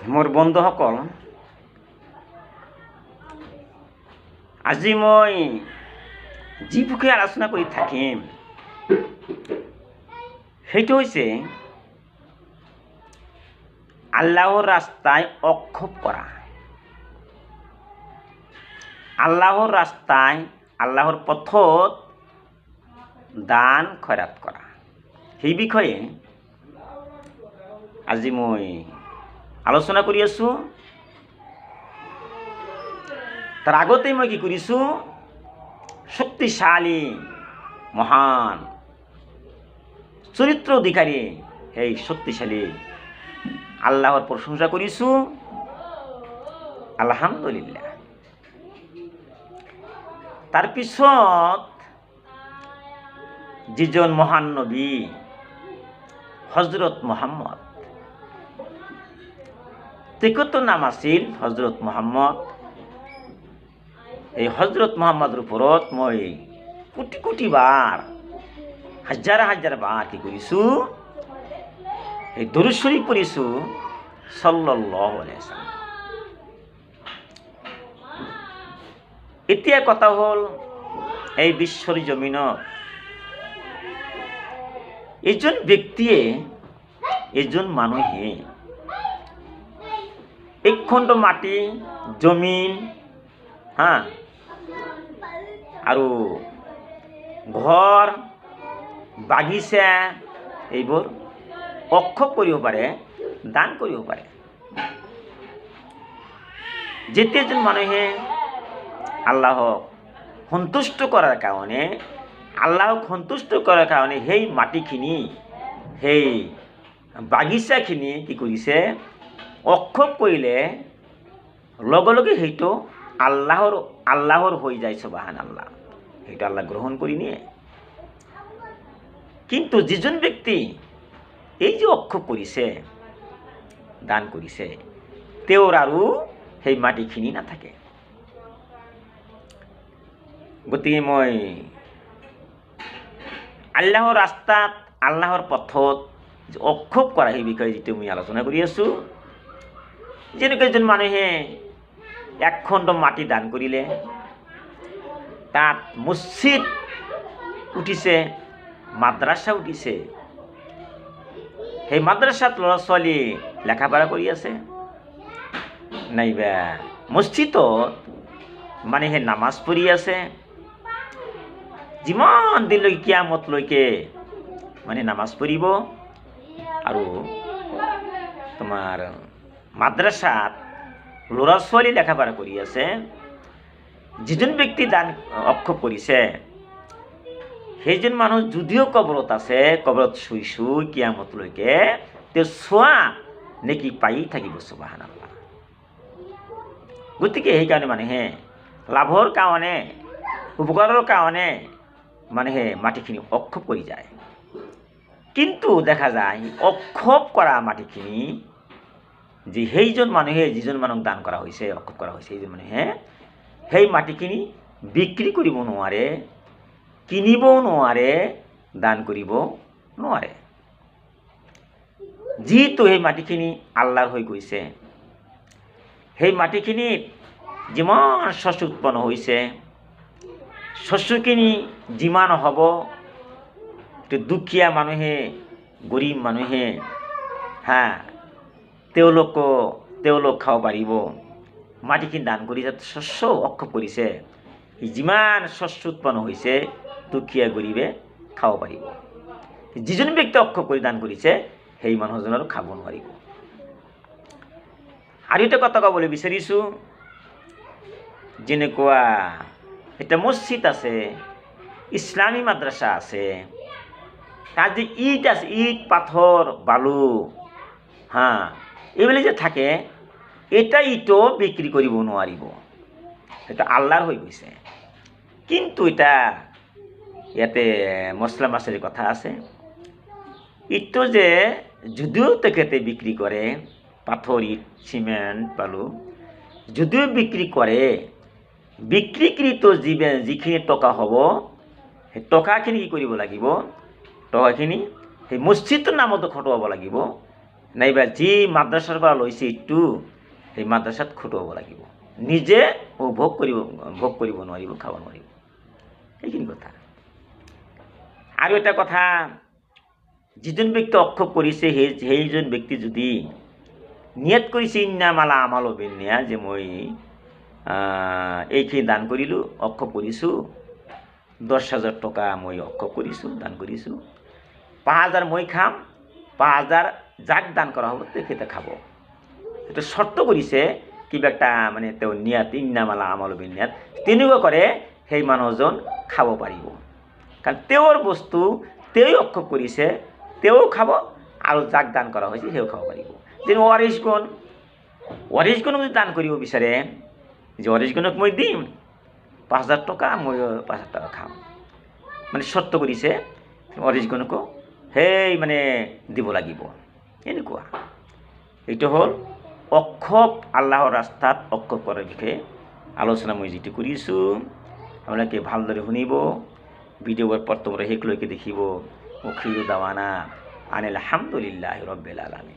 মোৰ বন্ধুসকল, আজি মই যি বিষয়ে আলোচনা কৰি থাকিম, সেইটো হৈছে আল্লাহৰ ৰাস্তায় অক্ষোভ কৰা। আল্লাহৰ ৰাস্তায় আল্লাহৰ পথত দান খয়ৰাত কৰা। সেই বিষয়ে আজি মই আলোচনা কৰি আছোঁ? তাৰ আগতেই মই কি কৰিছোঁ শক্তিশালী, মহান চৰিত্ৰ অধিকাৰী সেই শক্তিশালী আল্লাহৰ প্ৰশংসা কৰিছোঁ আলহামদুলিল্লাহ। তাৰপিছত যিজন মহান নবী হজরত মোহাম্মদ তেখেতৰ নাম আছিল হজরত মোহাম্মদ। এই হজরত মোহাম্মদৰ ওপৰত মই কোটি কোটি বাৰ হাজাৰ হাজাৰ বাৰ কি কৰিছোঁ এই চল্লাল্লাহু আলাইহি ওয়াসাল্লাম। এতিয়া কথা হ'ল এই বিশ্বর জমিনত এজন ব্যক্তিয়ে এজন মানুহে একখণ্ড মাটি, জমিন হা আৰু ঘৰ, বাগিচা, এইবোৰ অক্ষোভ কৰিব পাৰে, দান কৰিব পাৰে। যেতিয়া এজন মানুহে আল্লাহক সন্তুষ্ট কৰাৰ কাৰণে, আল্লাহক সন্তুষ্ট কৰাৰ কাৰণে সেই মাটিখিনি, সেই বাগিচাখিনি কি কৰিছে অক্ষোভ কৰিলে লগে লগে সেইটো আল্লাহৰ আল্লাহৰ হৈ যায় চবাহান আল্লাহ সেইটো আল্লাহ গ্ৰহণ কৰি নিয়ে। কিন্তু যিজন ব্যক্তি এই যে অক্ষোভ কৰিছে, দান কৰিছে, তেওঁৰ আৰু সেই মাটিখিনি নাথাকে। গতিকে মই আল্লাহৰ ৰাস্তাত, আল্লাহৰ পথত অক্ষোভ কৰা সেই বিষয়ে যিটো মই আলোচনা কৰি আছোঁ যেনেকৈ এজন মানুহে একখণ্ড মাটি দান কৰিলে তাত মছজিদ উঠিছে মাদ্ৰাছা উঠিছে। সেই মাদ্ৰাছাত ল'ৰা ছোৱালী লেখা পঢ়া কৰি আছে। নাইবা মছজিদত মানুহে নামাজ পঢ়ি আছে। যিমান দিনলৈকে কিয়ামতলৈকে মানে নামাজ পঢ়িব আৰু তোমাৰ মাদ্ৰাছাত ল'ৰা ছোৱালী লেখা পঢ়া কৰি আছে যিজন ব্যক্তি দান অক্ষোভ কৰিছে সেইজন মানুহ যদিও কবৰত আছে, কবৰত শুই শুই কিয়ামতলৈকে তেওঁ চোৱা নেকি পাই থাকিব চুবাহান আল্লাহ গতিকে সেইকাৰণে মানুহে লাভৰ কাৰণে, উপকাৰৰ কাৰণে মানুহে মাটিখিনি অক্ষোভ কৰি যায়। কিন্তু দেখা যায় অক্ষোভ কৰা মাটিখিনি যে সেইজন মানুহে যিজন মানুহক দান কৰা হৈছে অক্ষোভ কৰা হৈছে, সেইজন মানুহে সেই মাটিখিনি বিক্ৰী কৰিব নোৱাৰে কিনিবও নোৱাৰে, দান কৰিব নোৱাৰে। যিহেতু সেই মাটিখিনি আল্লাৰ হৈ গৈছে, সেই মাটিখিনিত যিমান শস্য উৎপন্ন হৈছে, শস্যখিনি যিমান হ'ব দুখীয়া মানুহে, গৰীব মানুহে, হা তেওঁলোকো, তেওঁলোক খাব পাৰিব মাটিখিনি দান কৰি যাতে শস্য অক্ষোভ কৰিছে যিমান শস্য উৎপন্ন হৈছে, দুখীয়া গৰীবে খাব পাৰিব। যিজন ব্যক্তি অক্ষোভ কৰি দান কৰিছে, সেই মানুহজন আৰু খাব নোৱাৰিব। আৰু এটা কথা ক'বলৈ বিচাৰিছোঁ, যেনেকুৱা এটা মছজিদ আছে, ইছলামী মাদ্ৰাছা আছে, তাত যে ইট আছে, ইট, পাথৰ, বালু, হা এইবিলাক যে থাকে এটা ইটো বিক্ৰী কৰিব নোৱাৰিব সেইটো আল্লাৰ হৈ গৈছে। কিন্তু এটা, ইয়াতে মছলা মাছলিৰ কথা আছে। ইটটো যে যদিও তেখেতে বিক্ৰী কৰে পাথৰ ইট চিমেণ্ট বালু, যদিও বিক্ৰী কৰে বিক্ৰীকৃত যি যিখিনি টকা হ'ব, সেই টকাখিনি কি কৰিব লাগিব? টকাখিনি সেই মছজিদটোৰ নামতো খটুৱাব লাগিব। নাইবা যি মাদ্ৰাছাৰ পৰা লৈছে এইটো সেই মাদ্ৰাছাত খুটুৱাব লাগিব। নিজে ভোগ কৰিব ভোগ কৰিব নোৱাৰিব, খাব নোৱাৰিব। সেইখিনি কথা। আৰু এটা কথা, যিজন ব্যক্তি অক্ষোভ কৰিছে, সেই, সেইজন ব্যক্তি যদি নিয়ত কৰিছে, ইন্না মালা আমাল অবিন্যা যে মই এইখিনি দান কৰিলোঁ, অক্ষোভ কৰিছোঁ দহ হাজাৰ টকা মই অক্ষোভ কৰিছোঁ, দান কৰিছোঁ, পাঁচ হাজাৰ মই খাম, পাঁচ হাজাৰ যাক দান কৰা হ'ব তেখেতে খাব। সেইটো চৰ্ত কৰিছে কিবা এটা মানে তেওঁ নিয়াত, ইন্নামালা আমল বিন্যাত তেনেকুৱা কৰে, সেই মানুহজন খাব পাৰিব। কাৰণ তেওঁৰ বস্তু তেওঁ অক্ষোভ কৰিছে তেওঁ খাব আৰু যাক দান কৰা হৈছে, সেও খাব পাৰিব। যেনে ৱাৰিছ গুণ ৱাৰিছ গুণক যদি দান কৰিব বিচাৰে, যে ৱাৰিছ গুণক মই দিম, পাঁচ হাজাৰ টকা, মই পাঁচ হাজাৰ টকা খাম। মানে চৰ্ত কৰিছে ৱাৰিছ গুণকো সেই মানে দিব লাগিব। এনেকুৱা। এইটো হ'ল অক্ষপ আল্লাহৰ ৰাস্তাত অক্ষপ কৰাৰ বিষয়ে আলোচনা মই যিটো কৰিছোঁ, আপোনালোকে ভালদৰে শুনিব ভিডিঅ'ৰ প্ৰথমৰে শেষলৈকে দেখিব। মুখিৰ দাৱানা আনিল আলহামদুলিল্লাহ ৰব্বিল আলমী